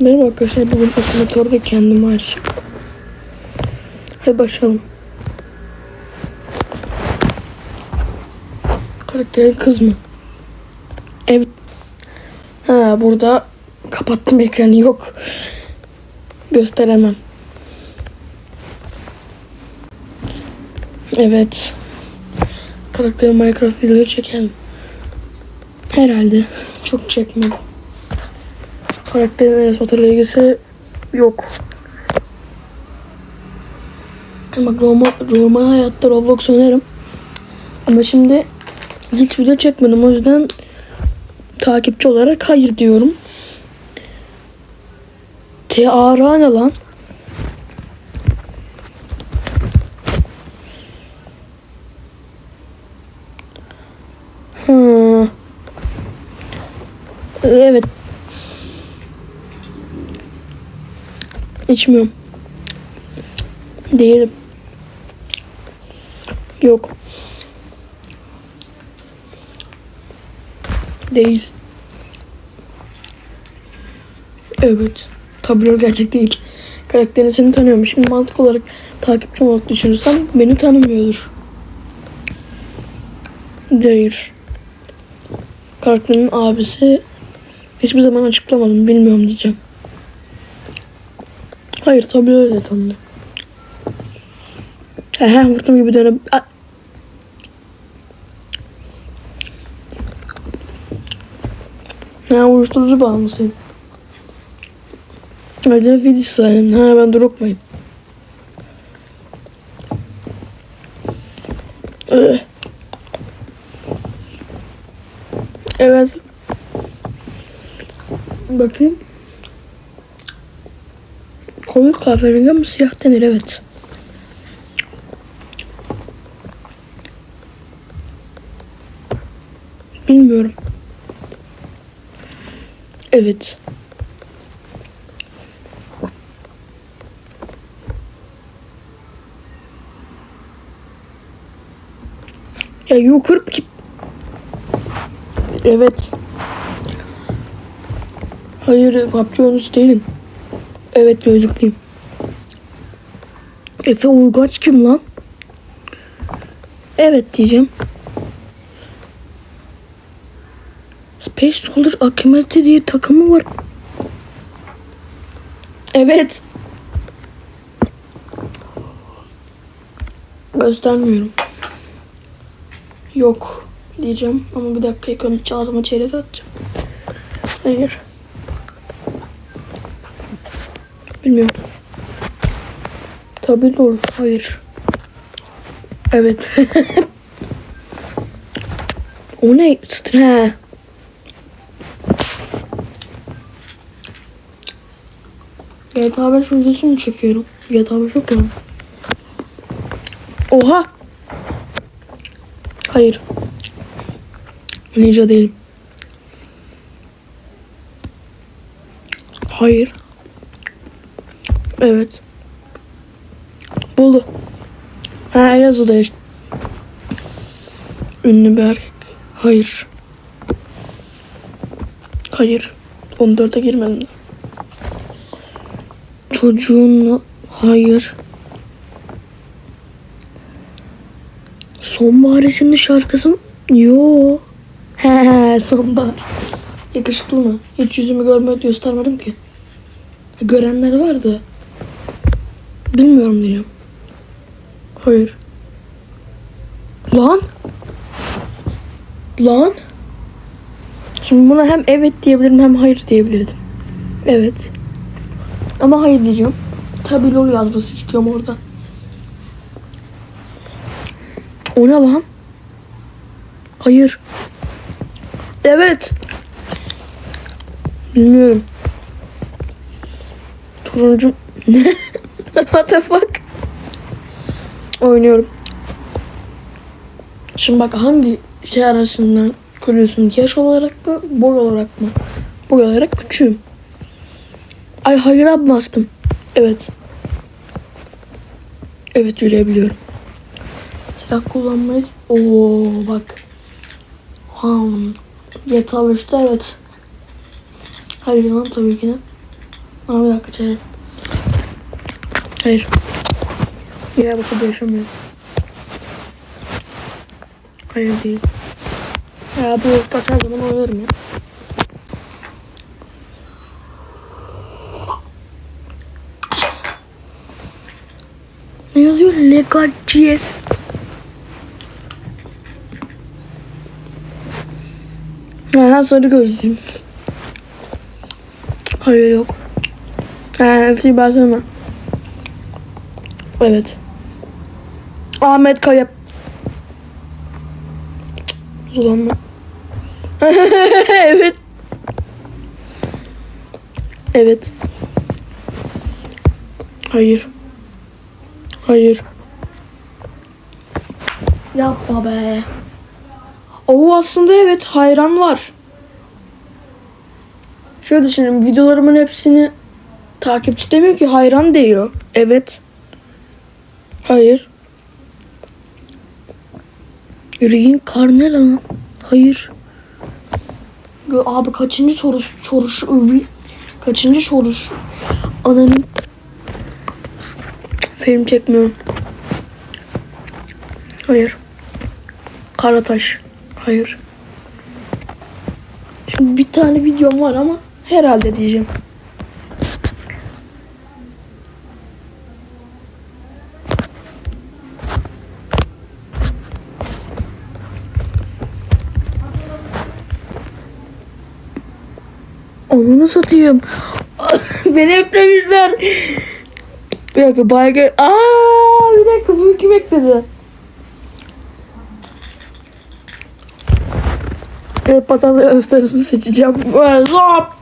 Merhaba arkadaşlar bugün otomatörde kendimi açacağım. Hadi başlayalım. Karakterin kız mı? Evet. Ha burada kapattım ekranı yok. Gösteremem. Evet. Karakterin Minecraft videoları çekelim. Herhalde. Çok çekmedim. Karakterin Batur'la ilgisi yok. Bak normal, normal hayatta Roblox oynarım. Ama şimdi hiç video çekmedim. O yüzden takipçi olarak hayır diyorum. TARA ne lan? Ha. Evet İçmiyorum. Değilim. Yok. Değil. Evet. Tablo gerçek değil. Karakterini seni tanıyormuş. Şimdi mantık olarak takipçi olarak düşünürsem beni tanımıyordur. Değil. Karakterin abisi hiçbir zaman açıklamadım. Bilmiyorum diyeceğim. Hayır tabii öyle tanıdı. He he vurdum gibi dönüp... A- Ha uyuşturucu bağımlısıyım. Acaba Fidis sayın. Ha ben Drogba'yım. Öh. Evet. Bakayım. Koyu kahverengi ama siyah denir evet. Bilmiyorum. Evet. Ya yukarı ki. Evet. Hayır, oyuncusu değilim. Evet gözlüklüyüm. Efe Uygaç kim lan? Evet diyeceğim. Space Soldier Akimete diye takımı var. Evet. Göstermiyorum. Yok diyeceğim ama bir dakika ilk önce ağzıma çerez atacağım. Hayır. Bilmiyorum. Tabii lol. Hayır. Evet. o ne? He. GTA 5 videosu mu çekiyorum? GTA 5 yok mu? Oha! Hayır. Ninja değilim. Hayır. Evet. Buldu. Ha Elazığ'da yaş- Ünlü bir erkek. Hayır. Hayır. 14'e girmedim. daha. Çocuğunla hayır. Sonbahar isimli şarkısı mı? Yo. He sonbahar. Yakışıklı mı? Hiç yüzümü görmedi göstermedim ki. Görenler vardı. Bilmiyorum diyeceğim. Hayır. Lan. Lan. Şimdi buna hem evet diyebilirim hem hayır diyebilirdim. Evet. Ama hayır diyeceğim. Tabii lol yazması istiyorum orada. O ne lan? Hayır. Evet. Bilmiyorum. Turuncu ne? What the fuck? Oynuyorum. Şimdi bak hangi şey arasından kuruyorsun? Yaş olarak mı? Boy olarak mı? Boy olarak küçüğüm. Ay hayır abi bastım. Evet. Evet yürüyebiliyorum. Silah kullanmayı... Oo bak. Hmm. GTA 5'te evet. Hayır lan tabii ki de. Aa, bir dakika çay. Hayır. Diyarbakır'da yaşamıyorum. Hayır değil. Ya bu orta her zaman oynarım ya. Ne yazıyor? Legal GS. Ha, sarı gözlüyüm. Hayır yok. Ha, FC Barcelona. Evet. Ahmet Kayap. Zulanma. evet. Evet. Hayır. Hayır. Yapma be. O aslında evet hayran var. Şöyle düşünün videolarımın hepsini takipçi demiyor ki hayran diyor. Evet. Hayır. Yüreğin karnı lan. Hayır. Abi kaçıncı sorusu sorusu övü. Kaçıncı sorusu. Ananın film çekmiyorum. Hayır. Karataş. Hayır. Şimdi bir tane videom var ama herhalde diyeceğim. Onu satayım. Beni eklemişler. Bir dakika baygı. Aa bir dakika bu kim ekledi? Evet patates sarısını seçeceğim. Zop.